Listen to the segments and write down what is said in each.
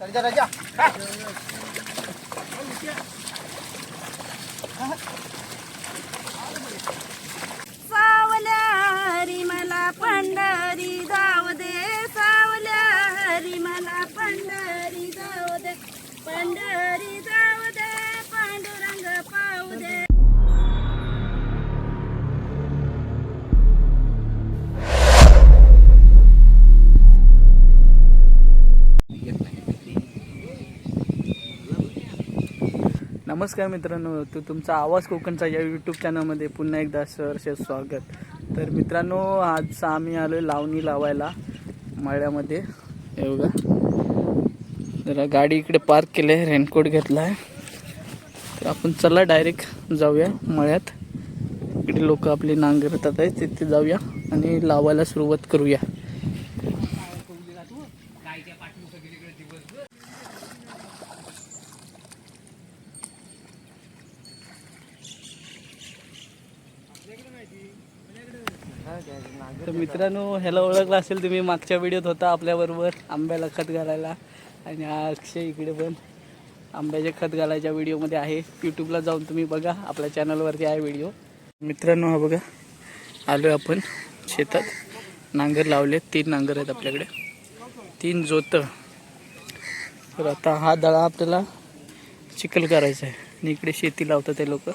राजा राजा नमस्कार मित्रांनो तो तुमचा आवाज कोकणचा या यूट्यूब चॅनलमध्ये पुन्हा एकदा सहर्ष स्वागत. तर मित्रांनो आज आम्ही आलो आहे लावणी लावायला मळ्यामध्ये. एवढा जरा गाडी इकडे पार्क केली आहे रेनकोट घेतला आहे तर आपण चला डायरेक्ट जाऊया मळ्यात. इकडे लोक आपली नांगरतात आहे तिथे जाऊया आणि लावायला सुरुवात करूया तर मित्रांनो ह्याला ओळखलं असेल तुम्ही मागच्या व्हिडिओत होता आपल्याबरोबर आंब्याला खत घालायला. आणि हा अक्षय इकडे पण आंब्याचे खत घालायच्या व्हिडिओमध्ये आहे. यूट्यूबला जाऊन तुम्ही बघा आपल्या चॅनलवरती आहे व्हिडिओ. मित्रांनो हा बघा आलो आपण शेतात. नांगर लावले तीन नांगर आहेत आपल्याकडे. तीन जोतं. तर आता हा दळा आपल्याला चिखल करायचा आहे. आणि इकडे शेती लावतात ते लोक.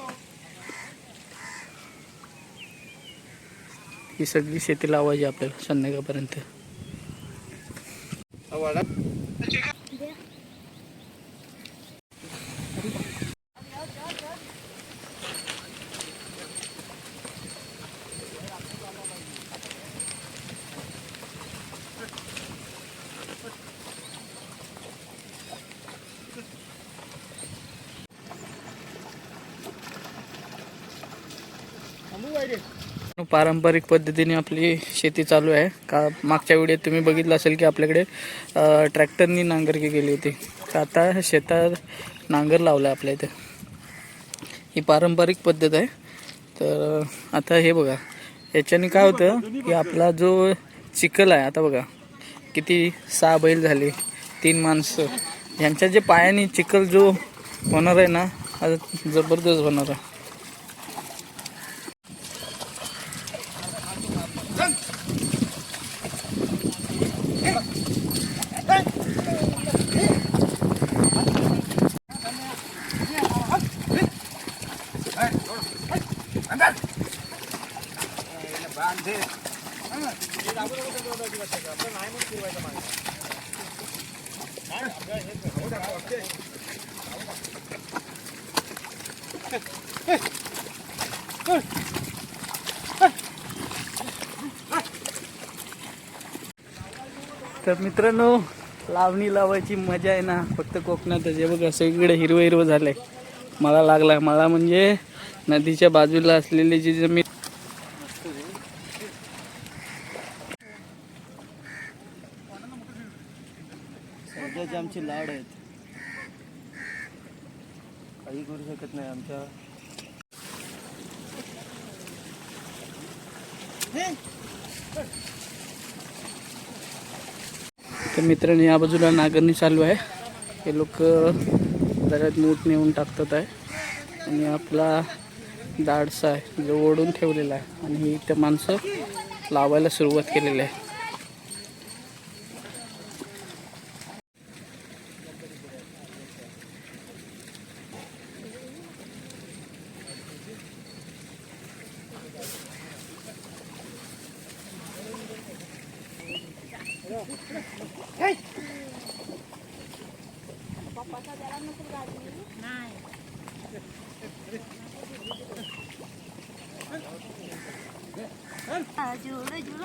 ही सगळी शेती लावायची आपल्याला संध्याकाळपर्यंत पारंपरिक पद्धतीने आपली शेती चालू आहे. का मागच्या व्हिडिओत तुम्ही बघितलं असेल की आपल्याकडे ट्रॅक्टरनी नांगरकी केली होती. तर आता शेतात नांगर लावला आहे आपल्या इथे. ही पारंपरिक पद्धत आहे. तर आता हे बघा. याच्याने काय होतं की आपला जो चिखल आहे आता बघा. किती सहा बैल झाले तीन माणसं. यांच्या जे पायाने चिखल जो होणार आहे ना हा जबरदस्त होणार आहे. तर मित्रांनो लावणी लावायची मजा आहे ना. फक्त कोकणातच आहे. बघा सगळीकडे हिरवं हिरवं झालंय. मला लागलाय मला म्हणजे नदीच्या बाजूला असलेली जी जमीन सध्याचे आहेत. काही करू शकत नाही आमच्या. तर मित्रांनी या बाजूला नागरणी चालू आहे. हे लोक जगात मूठ नेऊन टाकतात आहे. आणि आपला दाडसा आहे जो ओढून ठेवलेला आहे. आणि ही माणसं लावायला सुरुवात केलेली आहे. जुळ जुळ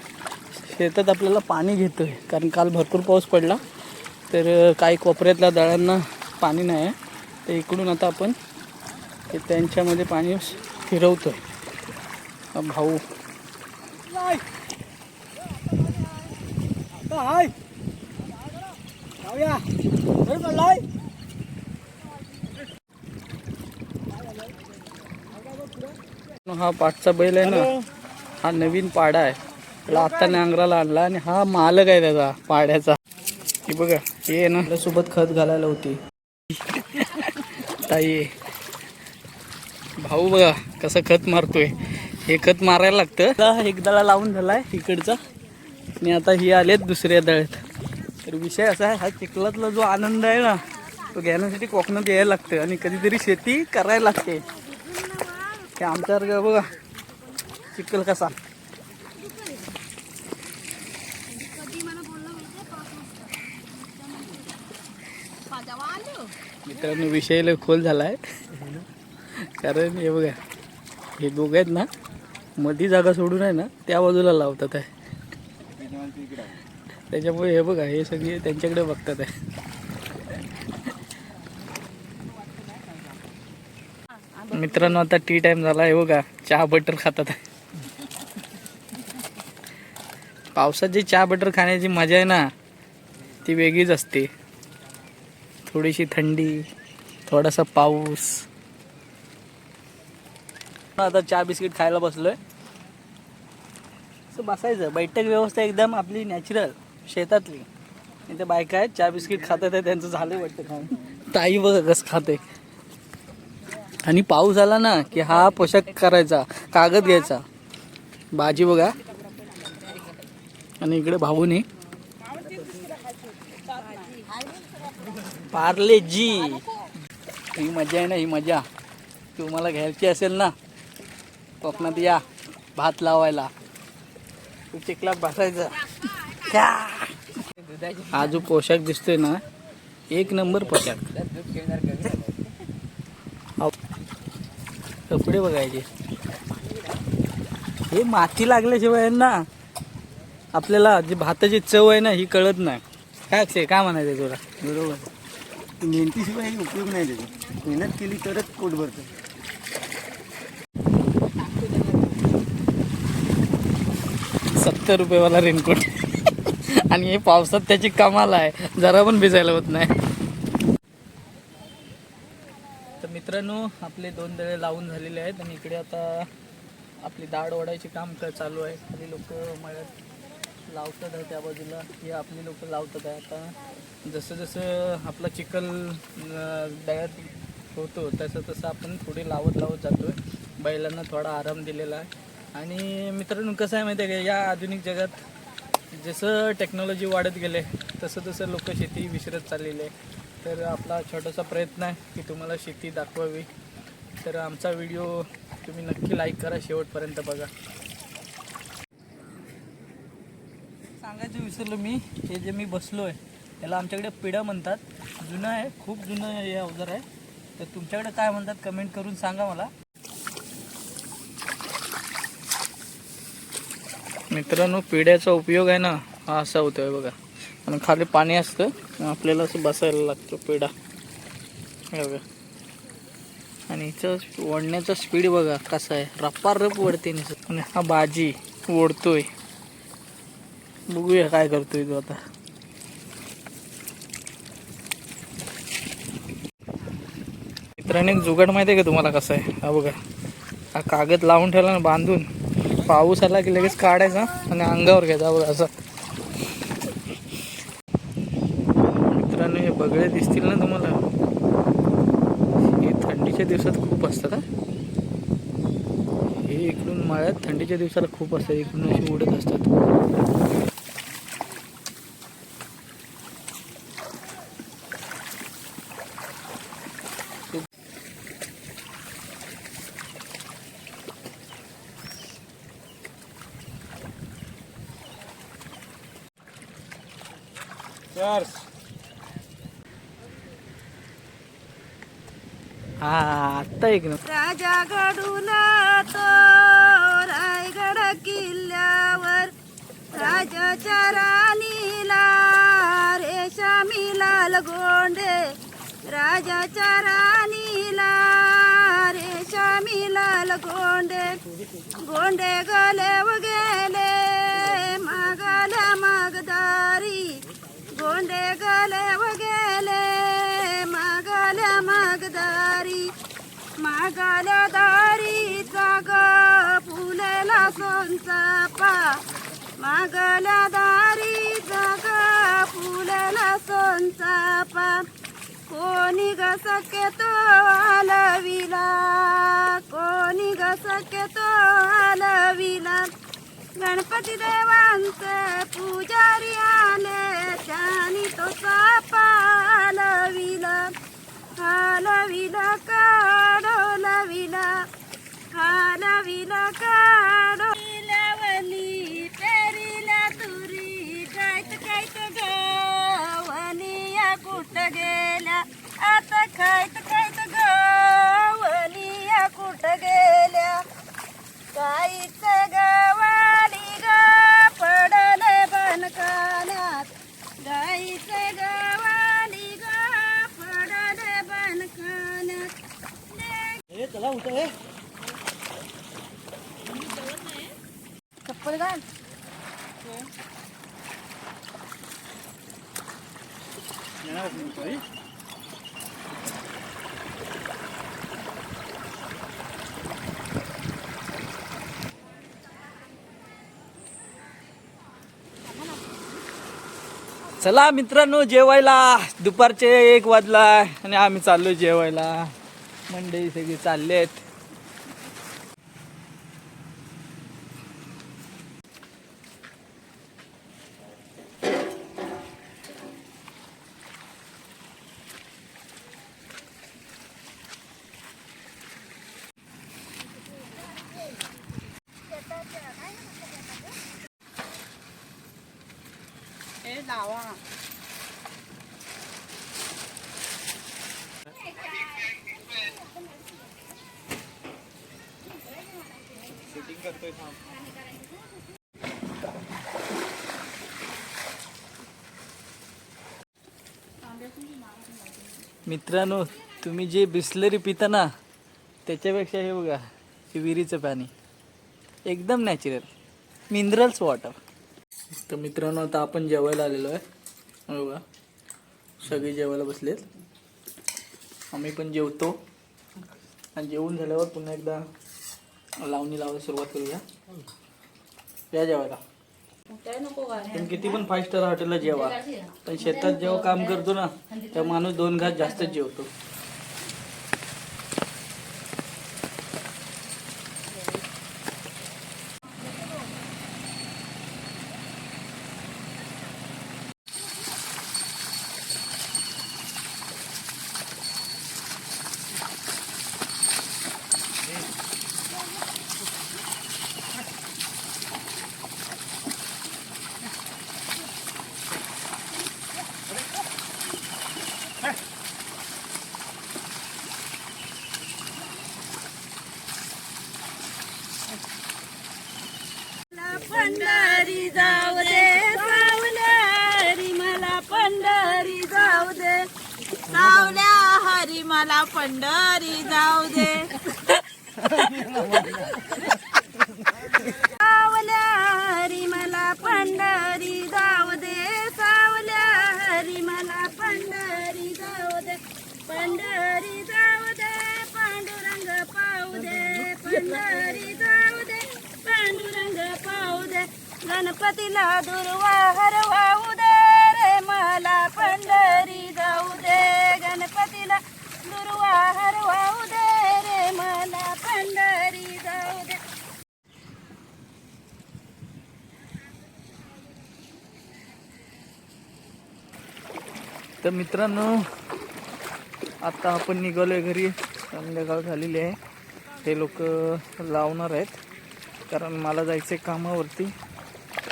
शेतात आपल्याला पाणी घेतोय. कारण काल भरपूर पाऊस पडला. तर काही कोपऱ्यातल्या दळांना पाणी नाही आहे. तर इकडून आता आपण ते त्यांच्यामध्ये पाणी फिरवतोय. हा भाऊ. हा पाठचा बैल आहे ना. हा नवीन पाडा आहे. आता नांगराला आणला आणि हा मालक आहे त्याचा पाड्याचा. हे बघा हे ना. सोबत खत घालायला होती. ताई. भाऊ बघा कसं खत मारतोय. हे खत मारायला लागतं. एक दळा लावून झालाय इकडचा. आणि आता ही आलेत दुसऱ्या दळ्यात. तर विषय असा आहे हा चिखलातला जो आनंद आहे ना तो घेण्यासाठी कोकणात यायला लागतं आणि कधीतरी शेती करायला लागते. हे आमच्यासारखं बघा चिखल कसा? मित्रांनो विषय लय खोल झाला आहे कारण हे बघा हे दोघं आहेत ना मधी जागा सोडून आहे ना त्या बाजूला लावतात आहे. त्याच्यामुळे हे बघा हे सगळे त्यांच्याकडे बघतात आहे. मित्रांनो आता टी टाइम झाला आहे बघा चहा बटर खातात आहे. पावसात जी चहा बटर खाण्याची मजा आहे ना ती वेगळीच असते. थोडीशी थंडी थोडासा पाऊस. आता चहा बिस्किट खायला बसलोय. असं बसायचं. बैठक व्यवस्था एकदम आपली नॅचरल शेतातली. इथे बायका आहेत चहा बिस्किट खातात आहे त्यांचं झालं वाटतं खाऊन ताई बघा कसं खाते. आणि पाऊस आला ना की हा पोशाख करायचा कागद घ्यायचा. भाजी बघा. आणि इकडे भाऊने पार्ले जी. ही मजा आहे ना ही मजा. तुम्हाला घ्यायची असेल ना कोकणात या भात लावायला. तू चिखलात बसायचं. हा जो पोशाख दिसतोय ना एक नंबर पोशाख. कपडे बघायचे. हे माती लागल्याशिवाय ना आपल्याला जी भाताची चव आहे ना ही कळत नाही. काय अक्षय काय म्हणायचं तुला? बरोबर. मेहनतीशिवाय उपयोग नाही त्याचा मेहनत केली तरच पोट भरतं. सत्तर रुपयेवाला रेनकोट. आणि हे पावसात त्याची कमाल आहे. जरा पण भिजायला होत नाही. तर मित्रांनो आपले दोन दळे लावून झालेले आहेत आणि इकडे आता आपली दाढ ओढायचे काम चालू आहे. खाली लोक मळ्यात लावतात आहे त्या बाजूला. हे आपली लोक लावतात आहे आता. जसं जसं आपला चिखल अं, होतो तसं तसं आपण पुढे लावत लावत जातो आहे बैलांना थोडा आराम दिलेला आहे. आणि मित्रांनो कसं आहे माहिती आहे का? या आधुनिक जगात जसं टेक्नॉलॉजी वाढत गेले तसं तसं लोक शेती विसरत चाललेली आहे. तर आपला छोटासा प्रयत्न आहे की तुम्हाला शेती दाखवावी. तर आमचा व्हिडिओ तुम्ही नक्की लाईक करा शेवटपर्यंत बघा. सांगायचं विसरलो मी. हे जे मी बसलो आहे याला आमच्याकडे पिढा म्हणतात. जुनं आहे खूप जुनं हे अवजार आहे. तर तुमच्याकडे काय म्हणतात कमेंट करून सांगा मला. मित्रांनो पिढ्याचा उपयोग आहे ना हा असा होतोय बघा. आणि खाली पाणी असतं आपल्याला असं बसायला लागतो पिढा. हे बघा. आणि हिचं ओढण्याचा स्पीड बघा कसा आहे. रप्पा रप ओढते आणि हा भाजी ओढतोय. बघूया काय करतोय तो आता. मित्रांनी एक जुगाड माहिती आहे का तुम्हाला कसं आहे? हा बघा. हा कागद लावून ठेवला ना बांधून. पाऊस आला की लगेच काढायचा आणि अंगावर घ्यायचा. बघा असं. मित्रांनो हे बगळे दिसतील ना तुम्हाला? हे थंडीच्या दिवसात खूप असतात हे. इकडून माळ्यात थंडीच्या दिवसाला खूप असतात. इकडून अशी उडत असतात. हा आता एक राजा घडून तो रायगड किल्ल्यावर राजाच्या राणीला रेशामी लाल गोंडे राजाच्या राणीला रेशामी लाल गोंडे गोंडे गले गेले मागाला मागदारी. गोंडे गले गेले मागाल्या मागदारी मागाल्या दारीचा ग फुलेला सोनचापा मागाल्या दारीचा ग फुलेला सोनचापा कोणी ग सके तो आलविला कोणी ग सके तो आलविला. गणपती देवांत पुजारी आले त्यानी तो सापा आलविला हालविला काढोलविला हालविला काढोलवली पेरीला तुरी कायत कायत गवनिया कुठं गेल्या? आता खायत खायत गवनिया कुठ गेल्या काहीच गवाली ग पडले बनकानात गाईच गवाली ग पडले बनकानात चप्पल घाल चला मित्रांनो जेवायला. दुपारचे एक वाजला आणि आम्ही चाललो जेवायला. मंडई सगळी चालले आहेत मित्रांनो तुम्ही जे बिस्लरी पिता ना त्याच्यापेक्षा हे बघा हे विहिरीचं पाणी. एकदम नॅचरल मिनरल्स वॉटर तर मित्रांनो आता आपण जेवायला आलेलो आहे. बघा सगळे जेवायला बसलेत. आम्ही पण जेवतो. आणि जेवून झाल्यावर पुन्हा एकदा लावणी लावायला सुरुवात करूया. या जेवायला. पण किती पण फाईव्ह स्टार हॉटेलला जेवा. पण शेतात जेव्हा काम करतो ना तेव्हा माणूस दोन घास जास्तच जेवतो मला पंढरी जाऊ दे सावल्या हरी मला पंढरी जाऊ दे सावल्या हरी मला पंढरी जाऊ दे सावल्या हरी मला पंढरी जाऊ दे सावल्या हरी मला पंढरी जाऊ दे पंढरी जाऊ दे पांडुरंग पाहू दे पंढरी जाऊ दे पांडुरंग पाहू दे. गणपतीला दुर्वा हरवाऊ दे रे मला पंढरी जाऊ दे. गणपतीला दुर्वा हरवाऊ दे रे मला पंढरी जाऊ दे. तर मित्रांनो आता आपण निघालो आहे घरी. संध्याकाळ झालेली आहे. ते लोक लावणार आहेत. कारण मला जायचं आहे कामावरती.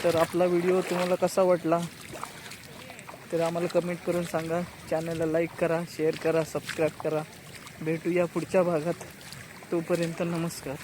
तर आपला व्हिडिओ तुम्हाला कसा वाटला? तर आम्हाला कमेंट करून सांगा. चॅनलला लाईक करा शेअर करा सबस्क्राईब करा. भेटूया पुढच्या भागात. तोपर्यंत नमस्कार.